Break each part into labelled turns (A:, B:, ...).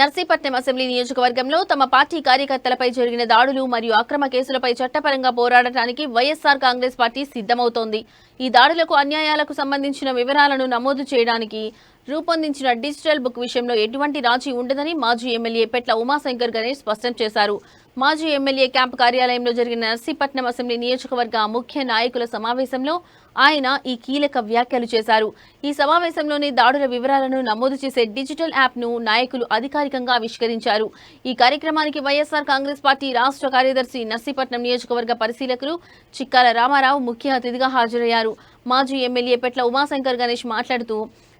A: Narsipatnam assembly నియోజకవర్గంలో తమ party కార్యకర్తలపై జరిగిన దాడులు మరియు అక్రమ కేసులపై చట్టపరంగా పోరాడటానికి వైఎస్ఆర్ కాంగ్రెస్ పార్టీ సిద్ధమవుతోంది. ఈ దాడులకు అన్యాయాలకు సంబంధించిన వివరాలను నమోదు చేయడానికి రూపొందించిన డిజిటల్ బుక్ విషయంలో ఎటువంటి రాజీ ఉండదని మాజీ ఎమ్మెల్యే పెట్ల ఉమాశంకర్ గణేష్ స్పష్టం చేశారు. మాజీ ఎమ్మెల్యే క్యాంపు కార్యాలయంలో జరిగిన నర్సీపట్నం అసెంబ్లీ నియోజకవర్గ ముఖ్య నాయకుల సమావేశంలో ఆయన ఈ కీలక వ్యాఖ్యలు చేశారు. ఈ సమావేశంలోని దాడుల వివరాలను నమోదు చేసే డిజిటల్ యాప్ను నాయకులు అధికారికంగా ఆవిష్కరించారు. ఈ కార్యక్రమానికి వైఎస్ఆర్ కాంగ్రెస్ పార్టీ రాష్ట్ర కార్యదర్శి నర్సీపట్నం నియోజకవర్గ పరిశీలకులు చిక్కాల రామారావు ముఖ్య అతిథిగా హాజరయ్యారు. మాజీ ఎమ్మెల్యే పెట్ల ఉమాశంకర్ గణేష్ మాట్లాడుతూ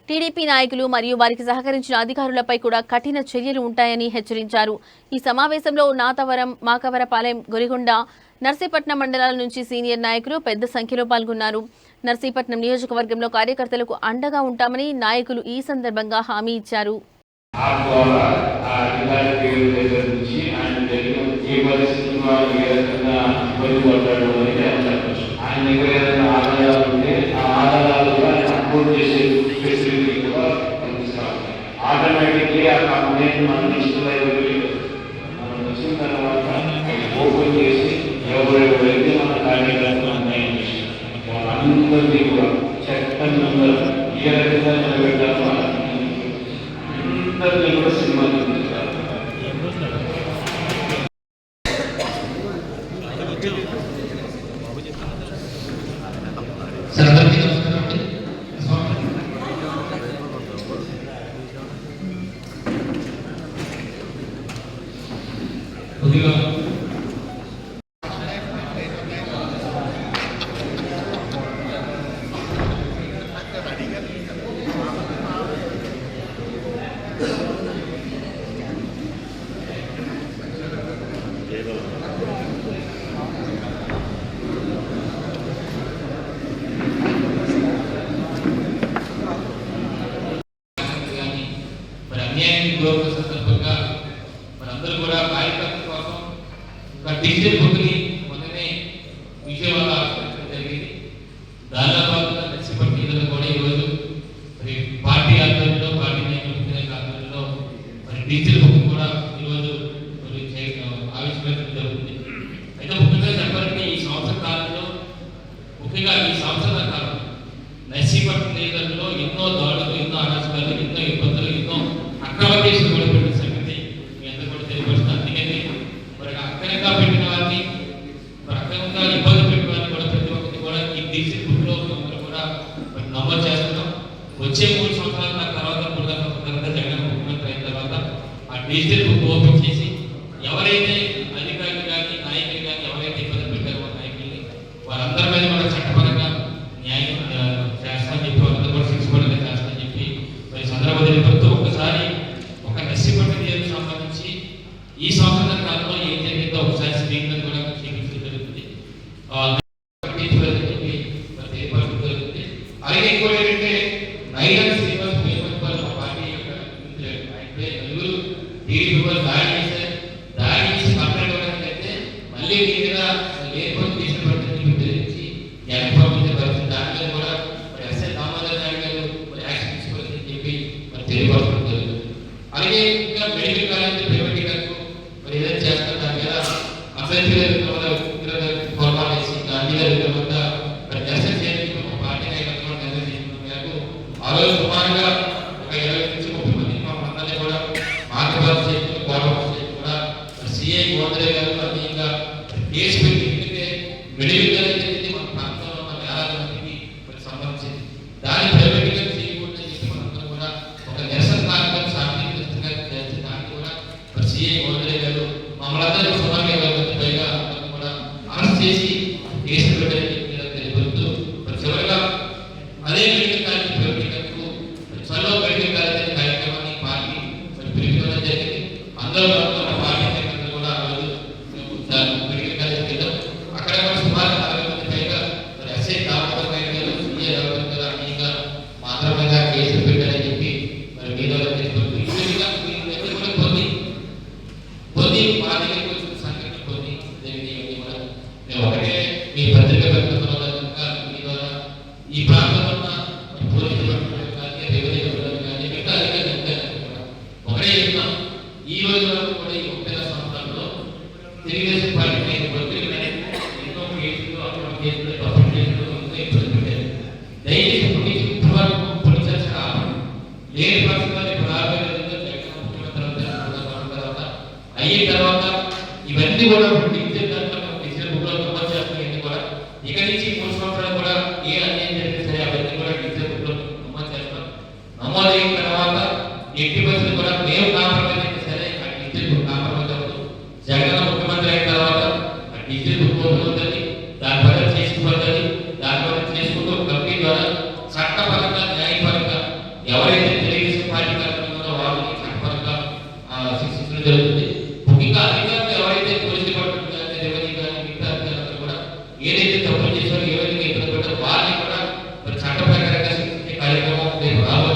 A: టీడీపీ నాయకులు మరియు వారికి సహకరించిన అధికారులపై కూడా కఠిన చర్యలు ఉంటాయని హెచ్చరించారు. ఈ సమావేశంలో నాతవరం మాకవరపాలెం గొరిగొండ నర్సీపట్నం మండలాల నుంచి సీనియర్ నాయకులు పెద్ద సంఖ్యలో పాల్గొన్నారు. నర్సీపట్నం నియోజకవర్గంలో కార్యకర్తలకు అండగా ఉంటామని నాయకులు ఈ సందర్భంగా హామీ ఇచ్చారు.
B: ఆయన ఆ మనకి మన మనం వచ్చిన తర్వాత ఓపెన్ చేసి ఎవరెవరైతే మన కార్యకర్తలు అన్యాయం చేశారు వాళ్ళందరినీ కూడా చట్టం నెంబర్ ఏ రకంగా నిలబెట్టాలో అందరినీ కూడా సినిమా చూపించారు
C: గౌరవ సందర్భంగా మనందరూ కూడా కార్యకర్తల కోసం ఒక డిజిటల్ బుక్ని మొన్ననే విజయవాడ ఆవిష్కరించడం జరిగింది. దాదాపు భాగంగా నర్సిపట్టి కూడా ఈరోజు మరి పార్టీ ఆధ్వర్యంలో పార్టీ నాయకుల ఆధ్వర్యంలో మరి డిజిటల్ బుక్ కూడా ఈరోజు మరి చే- ఆవిష్కరించడం జరుగుతుంది అయితే ముఖ్యంగా చెప్పాలంటే ఈ సంవత్సర కాలంలో ముఖ్యంగా ఈ సంవత్సరాల కాలం నర్సీపట్నం నియోజకవర్గంలో ఎన్నో దాడులు ఎన్నో అరాచకాలు ఎన్నో ఇబ్బందులు ఎన్నో అక్రమ కేసులు కూడా పెట్టిన సంగతి మీ అందరూ కూడా తెలియపరుస్తుంది అందుకని మరి అక్రమంగా పెట్టిన వారిని రకంగా ఇబ్బంది పెట్టిన కూడా ప్రతి ఒక్కరిని కూడా ఈ డిజిటల్ బుక్లో కూడా మరి నమోదు చేస్తున్నాం. వచ్చే మూడు సంవత్సరాలు నా తర్వాత మూడు సంవత్సరాల తర్వాత జగన్ ముఖ్యమంత్రి అయిన తర్వాత ఆ డిజిటల్ బుక్ ఓపెన్ చేసి ఎవరైతే అధికారులు కానీ నాయకులు కానీ ఎవరైతే ఇబ్బంది పెట్టారో ఆ నాయకుల్ని వారందరి మీద కూడా చట్టపరంగా న్యాయం ఆ, చేస్తామని చెప్పి వాళ్ళందరూ కూడా శిక్షపరంగా చేస్తామని చెప్పి మరి ఈ సందర్భంగా తెలియపరుస్తూ ఒక్కసారి ఒక నర్సీపట్నం నియోజకవర్గం సంబంధించి ఈ సంవత్సరాల కాలంలో ఏం జరిగిందో ఒకసారి స్క్రీన్ మీద కూడా చూపించడం జరుగుతుంది ఆ, తీసుకోవాలని చెప్పి మరి తెలియపరచడం జరుగుతుంది అలాగే ఇంకోటి ఏంటంటే నైరాన్ శ్రీనివాస్ పేపర్ వాళ్ళ మా పార్టీ యొక్క మిత్రులు. అయితే నలుగురు టీడీపీ వాళ్ళు దాడి చేశారు దాడి చేసి కంప్లైంట్ ఇవ్వడానికి అయితే మళ్ళీ మీ మీద లేకపోతే కేసులు పడుతుంది మీకు తెలిసి వెనక్కి పంపించే పరిస్థితి దాని మీద కూడా మరి ఎస్ఐ దామోదర్ నాయుడు గారు మరి యాక్షన్ తీసుకోవాలని చెప్పి మరి తెలియపరచడం జరుగుతుంది అలాగే ఇంకా మెడికల్ మరి ఏదైనా చేస్తారు? దాని మీద అభ్యర్థి గారు వేసి గాంధీ గారి వద్ద మరి దర్శనం చేయడానికి ఒక పార్టీ నిర్ణయం మేరకు ఆ రోజు సుమారుగా ఒక ఇరవై నుంచి ముప్పై మంది మా అందరినీ కూడా మార్గబాబు చేతులు గౌరవ చేతులు కూడా సిఐ గోందరే గారు అది ఈ రోజు వరకు కూడా ఈ ముప్పై సంవత్సరంలో తెలుగుదేశం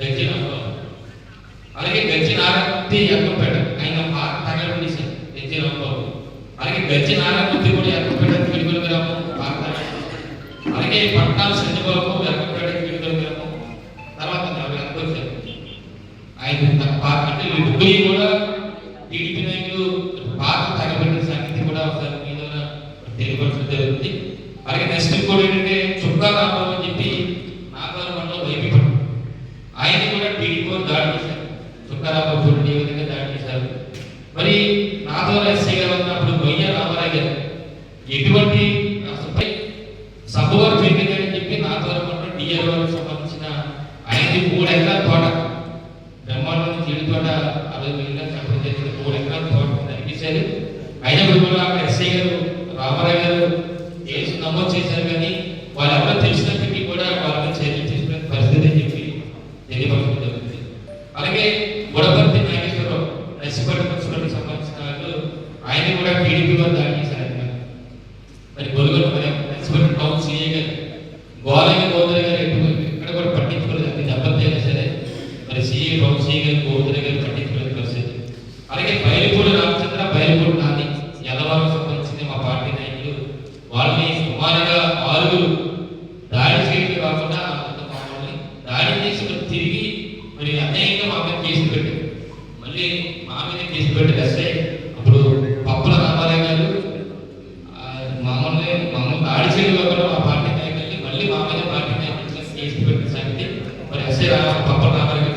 C: గంజి నమ్మకం. అలాగే గంజి నారత్తి ఎక్కపేట ఆయన తగలబడేసి గంజి నమ్మకం. అలాగే గంజి నారత్తి కూడా ఎక్కపేట పిలుగుల గ్రామం అలాగే పట్టాల సంజబాబు ఎక్కపేట పిలుగుల గ్రామం. తర్వాత ఆయన తన పార్టీ ఇప్పుడు కూడా టీడీపీ నాయకులు పాత తగలబడిన సంగతి కూడా ఒకసారి మీద తెలియపరచడం జరుగుతుంది. అలాగే నెక్స్ట్ కూడా ఏంటంటే చుట్టాలు అని చెప్పి అలాగే ఎటువంటి సబ్వారు పెరిగిందని చెప్పి నా ద్వారా డిఆర్ఓకి సంబంధించిన ఐదు మూడు ఎకరాల తోట బ్రహ్మాండ చెడు తోట అరవై మూడు ఎకరాల తోట కనిపించారు అయినా కూడా ఎస్ఐ గారు ಸಿಹಿ ವಂಶಿಗೆ ಗೋಧರೆಗೆ ಖಂಡಿತವಾಗಿ ಕಳಿಸಿದ್ದೆ అలాగే బయలుపూడి రామచంద్ర బయలుపూడి నాని ఎల్లవారు సంబంధించింది మా పార్టీ నాయకులు. వాళ్ళని సుమారుగా ఆరుగురు దాడి చేయడం కాకుండా మమ్మల్ని దాడి చేసి తిరిగి మరి అన్యాయంగా మా మీద కేసు పెట్టారు. మళ్ళీ మా మీద కేసు పెట్టారు ఎస్ఐ అప్పుడు పప్పుల రామారావు గారు మమ్మల్ని మమ్మల్ని దాడి చేయడం కాకుండా మా పార్టీ నాయకుల్ని మళ్ళీ మా మీద పార్టీ నాయకులు కేసు పెట్టిన సంగతి. మరి ఎస్ఐ పప్పుల రామారావు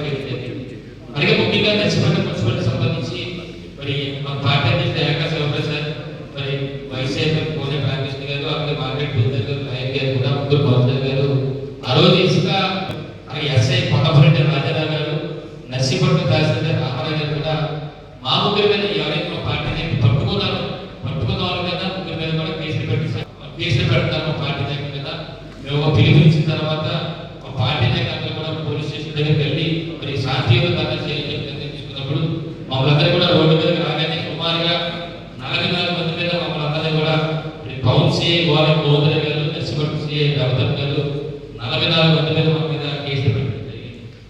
C: గులాబుద్దూరు బాబుదేవ్ గారు. ఆ రోజు ఇసుక ఎస్ఐ పొట్టపురెడ్డి రాజారావు గారు నర్సీపట్నం తహసీల్దార్ రామారావు గారు కూడా మా ముగ్గురి మీద ఎవరైనా పార్టీ చెప్పి పట్టుకున్నారు. పట్టుకున్న వాళ్ళ మీద ముగ్గురి మీద కూడా కేసులు పెట్టి కేసులు పెడతాము పార్టీ దగ్గర మీద మేము పిలుపునిచ్చిన తర్వాత పార్టీ నాయకులు కూడా పోలీస్ స్టేషన్ దగ్గరికి వెళ్ళి మరి శాంతియుతంగా